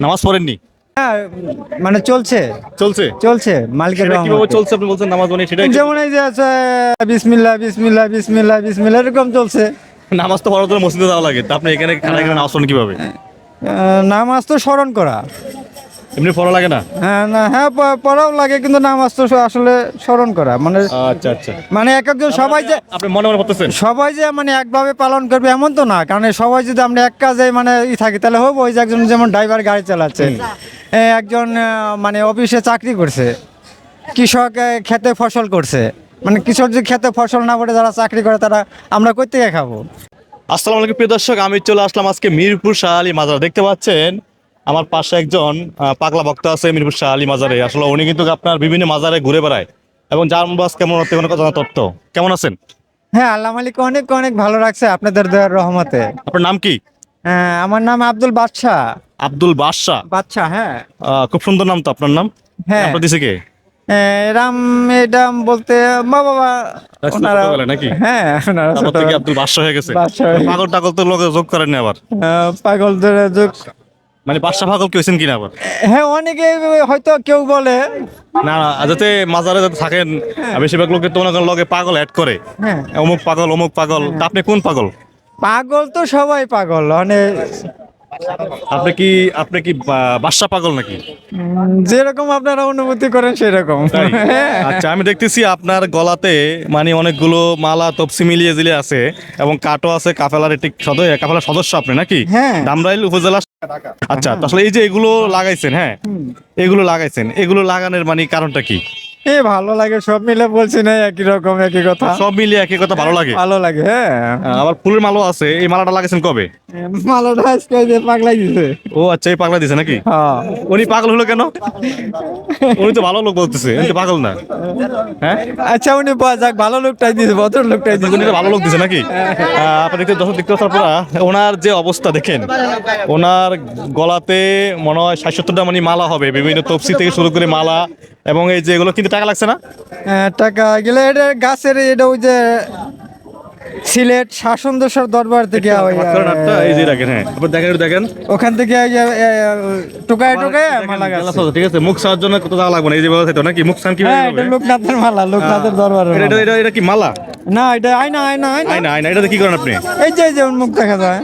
নামাজ পড়েননি? হ্যাঁ মানে চলছে। চলছে? চলছে মালিকের সেটা কীভাবে রহমতে। চলছে আপনি বলছেন নামাজ মানে সেটা যেমন এই যে আছে বিসমিল্লাহ বিসমিল্লাহ বিসমিল্লাহ বিসমিল্লাহ এরকম চলছে। নামাজ তো পড়ার জন্য মসজিদে যাওয়া লাগে। তা আপনি এখানে খানা এখানে নামাজ কীভাবে? আহ, নামাজ তো স্মরণ করা। এমনি পড়া লাগে না? হ্যাঁ না হ্যাঁ পড়াও লাগে কিন্তু নামাজ তো আসলে স্মরণ করা। মানে আচ্ছা আচ্ছা। মানে এক একজন সবাই যে আপনি মনে মনে করতেছেন সবাই যে মানে একভাবে পালন করবে এমন তো না কারণ সবাই যদি আমরা এক কাজে মানে ই থাকি তাহলে হব ওই যে একজন যেমন ড্রাইভার গাড়ি চালাচ্ছে একজন মানে অফিসে চাকরি করছে কৃষক খেতে ফসল করছে। মানে কৃষক যদি খেতে ফসল না করে যারা চাকরি করে তারা আমরা কই থেকে খাব? আসসালামু আলাইকুম প্রিয় দর্শক আমি চলে আসলাম আজকে মিরপুর শাহ আলী মাজার দেখতে পাচ্ছেন আমার পাশে একজন পাগলা ভক্ত আছে মিরপুর শাহ আলী মাজারে। আসলে উনি কিন্তু আপনার বিভিন্ন মাজারে ঘুরে বেড়ায়। এবং যার বাস কেমন হতে কোনো কথা তথ্য। কেমন আছেন? হ্যাঁ আল্লাহ মালিক অনেক অনেক ভালো রাখছে আপনাদের দয়ার রহমতে। আপনার নাম কি? হ্যাঁ আমার নাম আব্দুল বাদশাহ। আব্দুল বাদশাহ? বাদশাহ হ্যাঁ। খুব সুন্দর নাম তো আপনার নাম। হ্যাঁ। আপনার দিছে কে? রাম এডাম বলতে মা বাবা ওনারা নাকি? হ্যাঁ ওনারা আব্দুল বাদশাহ হয়ে গেছে। পাগল টাগল তো লোকে যোগ করেন আবার। পাগলদের যুগ মানে বাদশাহ পাগল কি হয়েছেন কিনা আবার? হ্যাঁ অনেকে হয়তো কেউ বলে। না না যাতে মাজারে যাতে থাকেন বেশিরভাগ লোকে তো ওনার লগে পাগল অ্যাড করে। হ্যাঁ। অমুক পাগল অমুক পাগল তা আপনি কোন পাগল? পাগল তো সবাই পাগল মানে আপনি কি আপনি কি বাদশা পাগল নাকি? যেরকম আপনারা অনুভূতি করেন সেরকম। হ্যাঁ। আচ্ছা আমি দেখতেছি আপনার গলাতে মানে অনেকগুলো মালা তপসি মিলিয়ে জিলে আছে এবং কাটো আছে কাফেলার একটি সদস্য কাফেলার সদস্য আপনি নাকি? হ্যাঁ। দামরাইল উপজেলা আচ্ছা তো আসলে এই যে এগুলো লাগাইছেন হ্যাঁ? এগুলো লাগাইছেন এগুলো লাগানোর মানে কারণটা কি? এ ভালো লাগে সব মিলে বলছি না একই রকম একই কথা। সব মিলিয়ে একই কথা ভালো লাগে। ভালো লাগে হ্যাঁ। আবার ফুলের মালও আছে এই মালাটা লাগাইছেন কবে? মালাটা আজকে যে পাগলাই দিছে। ও আচ্ছা এই পাগলা দিছে নাকি? হ্যাঁ। উনি পাগল হলো কেন? উনি তো ভালো লোক বলতেছে উনি তো পাগল না। হ্যাঁ? আচ্ছা উনি যাক ভালো লোকটাই দিছে ভদ্র লোকটাই দিছে। উনি তো ভালো লোক দিছে নাকি? আপনি দেখতে দর্শক দেখতে আপনারা ওনার যে অবস্থা দেখেন ওনার গলাতে মনে হয় ষাট সত্তরটা মানে মালা হবে বিভিন্ন তপসি থেকে শুরু করে মালা এবং এই যে এগুলো কিন্তু টাকা লাগছে না? হ্যাঁ, টাকা গেলে এটা গাছের এটা ওই যে সিলেট শাসন দোষর দরবার থেকে এই যে দেখেন হ্যাঁ। আপনি দেখেন দেখেন। ওখান থেকে টোকায় টোকায় মালা গাছ। ঠিক আছে মুখ সাহার জন্য কত টাকা লাগবে না? এই যে তো নাকি? মুখ সান কি হ্যাঁ এটা লোকনাথের মালা লোকনাথের দরবার এটা এটা- এটা এটা কি মালা? না এটা আয়না আয়না আয়না। আয়না এটাতে কি করেন আপনি? এই যে এই যে মুখ দেখা যায়।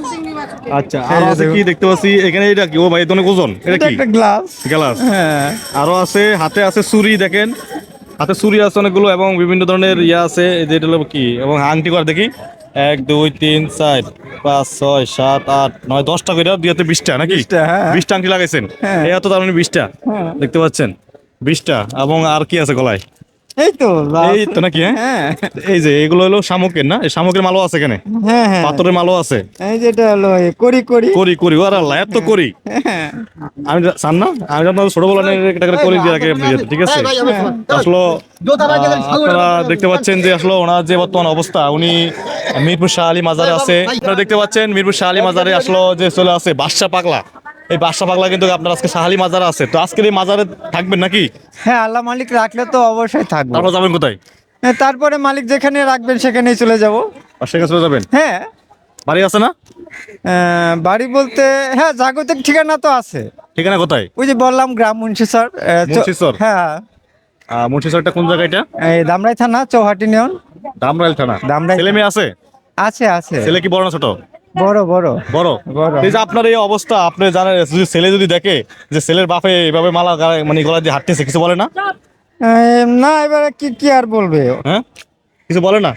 আচ্ছা আর আছে কি দেখতে পাচ্ছি? এখানে এটা কি? ও ভাই অনেক ওজন? এটা কি? একটা গ্লাস গ্লাস হ্যাঁ। আরও আছে হাতে আছে ছুরি দেখেন। হাতে ছুরি আছে অনেকগুলো এবং বিভিন্ন ধরনের ইয়া আছে এই যে এটা হলো কি? এবং আংটি করা দেখি। এক দুই তিন চার পাঁচ ছয় সাত আট নয় দশটা করে দুইতে বিশটা নাকি? বিশটা, হ্যাঁ। আংটি লাগাইছেন। হ্যাঁ। এত তার মানে বিশটা। হ্যাঁ। দেখতে পাচ্ছেন? বিশটা। এবং আর কি আছে গলায়? এই তো এই তো নাকি হ্যাঁ? হ্যাঁ। এই যে এগুলো হলো শামুকের না? এই শামুকের মালও আছে এখানে। হ্যাঁ পাথরের মালও আছে। এই যেটা হলো করি করি। করি করি ওর আল্লাহ এত করি। আমি চান না? আমি আপনার ছোটবেলা একটা করে করি দিয়ে রাখি ঠিক আছে? আসলে আপনারা দেখতে পাচ্ছেন যে আসলে ওনার যে বর্তমান অবস্থা। উনি মিরপুর শাহ আলী মাজারে আছে। আপনারা দেখতে পাচ্ছেন মিরপুর শাহ আলী মাজারে আসলে যে চলে আছে বাদশা পাগলা। এই বাদশা পাগলা কিন্তু আপনার আজকে শাহ আলী মাজারে আছে। তো আজকের এই মাজারে থাকবেন নাকি? হ্যাঁ আল্লাহ মালিক রাখলে তো অবশ্যই থাকব। তারপর যাবেন কোথায়? হ্যাঁ, তারপরে মালিক যেখানে রাখবেন সেখানেই চলে যাব। আর সেখানে চলে যাবেন? হ্যাঁ। বাড়ি আছে না? আহ, বাড়ি বলতে হ্যাঁ জাগতিক ঠিকানা তো আছে। ঠিকানা কোথায়? ওই যে বললাম গ্রাম মুন্সিসর মুন্সিসর? হ্যাঁ। আহ, মুন্সিসরটা কোন জায়গা এটা? এই দামরাই থানা চৌহাটি নিয়ন। দামরাইল থানা। দামরাইল ছেলে মেয়ে আছে? আছে আছে। ছেলে কি বড় না ছোট? বড় বড়। বড়। এই যে আপনার এই অবস্থা আপনি জানেন যদি ছেলে যদি দেখে যে ছেলের বাপে এভাবে মালা মানে গলা দিয়ে হাঁটতেছে কিছু বলে না? না এবারে কি কি আর বলবে? হ্যাঁ? কিছু বলে না?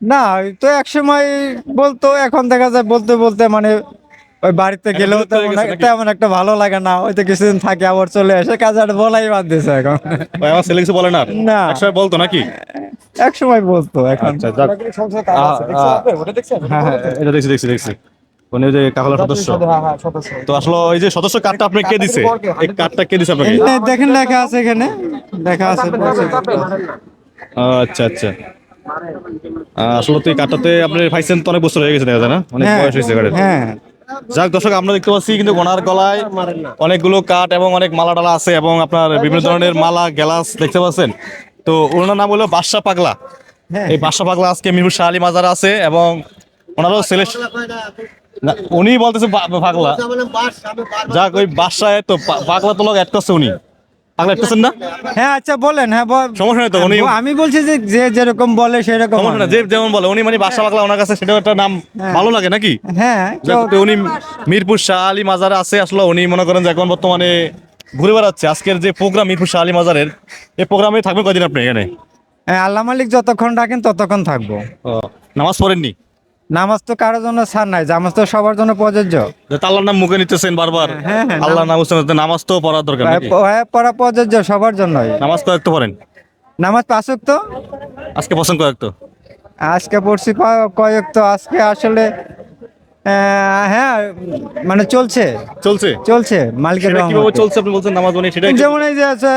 না ওই তো এক সময় বলতো এখন দেখা যায় বলতে বলতে মানে ওই বাড়িতে গেলেও হয়ে তেমন একটা ভালো লাগে না। ওই তো কিছুদিন থাকে আবার চলে আসে কাজ আর বলাই বাদ দিছে এখন। ভাই, আমার ছেলে কিছু বলে না? না। একসময় বলতো নাকি? এক সময় বলতো এখন। আচ্ছা হ্যাঁ হ্যাঁ এটা দেখছি দেখছি দেখছি। উনি যে কাফলার সদস্য। তো আসলে এই যে সদস্য কার্ডটা আপনি কে দিছে? এই কার্ডটা কে দিছে আপনাকে? দেখেন লেখা আছে এখানে। লেখা আছে ও, আচ্ছা আচ্ছা। আসলে তো এই কার্ডটাতে আপনি পাইছেন তো অনেক বছর হয়ে গেছে দেখা যায় না? অনেক হ্যাঁ, বয়স হয়েছে কার্ডের হ্যাঁ। যাক দর্শক আমরা দেখতে পাচ্ছি কিন্তু ওনার গলায় অনেকগুলো কাঠ এবং অনেক মালা ডালা আছে এবং আপনার বিভিন্ন ধরনের মালা গ্যালাস দেখতে পাচ্ছেন। তো ওনার নাম হলো বাদশা পাগলা। হ্যাঁ। এই বাদশা পাগলা আজকে মিরপুর শাহ আলী মাজার আছে এবং ওনারও ছেলে উনি বলতেছে পাগলা। যাক ওই বাদশায় তো পাগলা তো লোক অ্যাড করছে উনি। পাগলা অ্যাড না। হ্যাঁ আচ্ছা বলেন হ্যাঁ সমস্যা নেই তো, উনি- আমি বলছি যে যে যেরকম বলে সেরকম সমস্যা না, যে যেমন বলে উনি মানে বাসা পাগলা ওনার কাছে সেটাও একটা নাম হ্যাঁ। ভালো লাগে নাকি? হ্যাঁ যাক, কেউ- তো উনি মিরপুর শাহ আলী মাজারে আছে আসলে উনি মনে করেন যে এখন বর্তমানে ঘুরে বেড়াচ্ছে। আজকের যে প্রোগ্রাম মিরপুর শাহ আলী মাজারের এই প্রোগ্রামে থাকবেন কয়দিন আপনি এখানে? হ্যাঁ, আল্লাহ মালিক যতক্ষণ ডাকেন ততক্ষণ থাকব। নামাজ পড়েননি? নামাজ তো কারোর জন্য ছাড় নাই নামাজ তো সবার জন্য প্রযোজ্য। আল্লাহর নাম মুখে নিতেছেন বারবার। হ্যাঁ, হ্যাঁ, আল্লাহ নাম উচ্চারণ নামাজ তো পড়ার দরকার হ্যাঁ, পড়া প্রযোজ্য সবার জন্যই। নামাজ কয়েক তো পড়েন? নামাজ পাঁচক তো আজকে পছন্দ কয়েক তো আজকে পড়ছি কয়েক তো আজকে আসলে হ্যাঁ মানে চলছে। চলছে? চলছে মালিকের কীভাবে চলছে আপনি বলছেন নামাজ সেটা যেমন এই যে আছে,